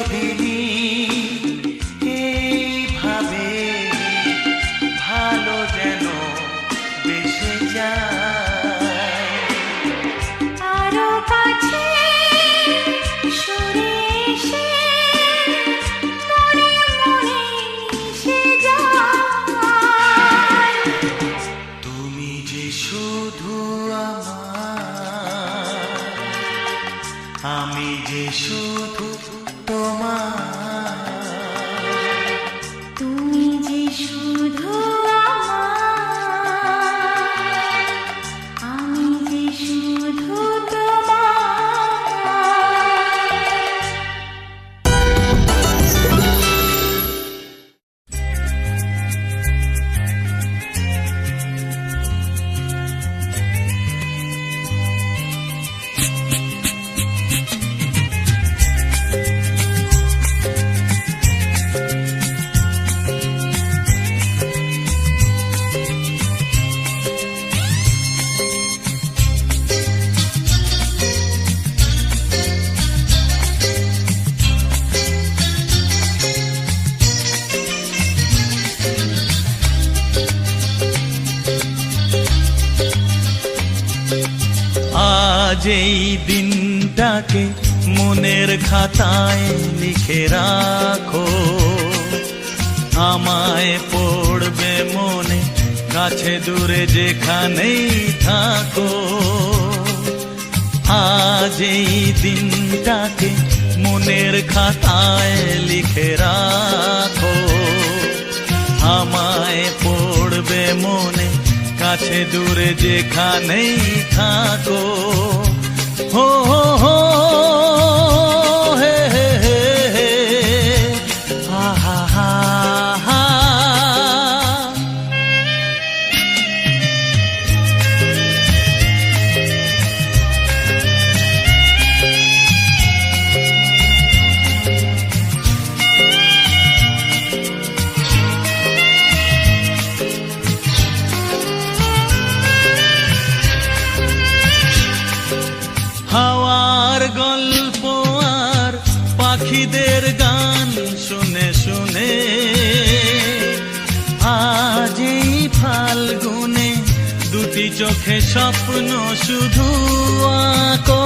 be আজ এই দিনটাকে মনের খাতায় লিখে রাখো, আমায় পড়বে মনে কাছে দূরে যেখানেই থাকো। আজ এই দিনটাকে মনের খাতায় লিখে রাখো, আমায় পড়বে মনে কাছে দূরে যেখানেই থাকো। এই ফাল্গুনে দুটি চোখে স্বপ্ন শুধু আঁকো।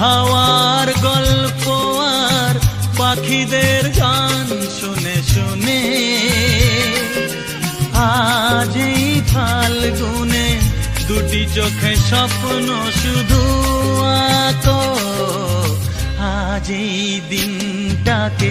হাওয়ার গল্প আর পাখিদের গান শুনে শুনে। আজ এই ফাল্গুনে দুটি চোখে স্বপ্ন শুধু আতো আজ এই দিনটাকে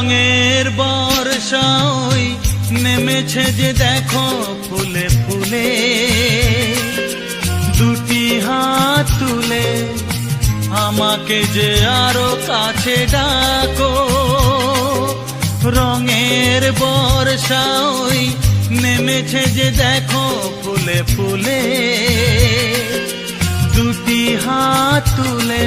রঙের বর্ষা ওই নেমেছে যে দেখো ফুলে ফুলে। দুটি হাত তুলে আমাকে যে আরও কাছে ডাকো। রঙের বর্ষা ওই নেমেছে যে দেখো ফুলে ফুলে। দুটি হাত তুলে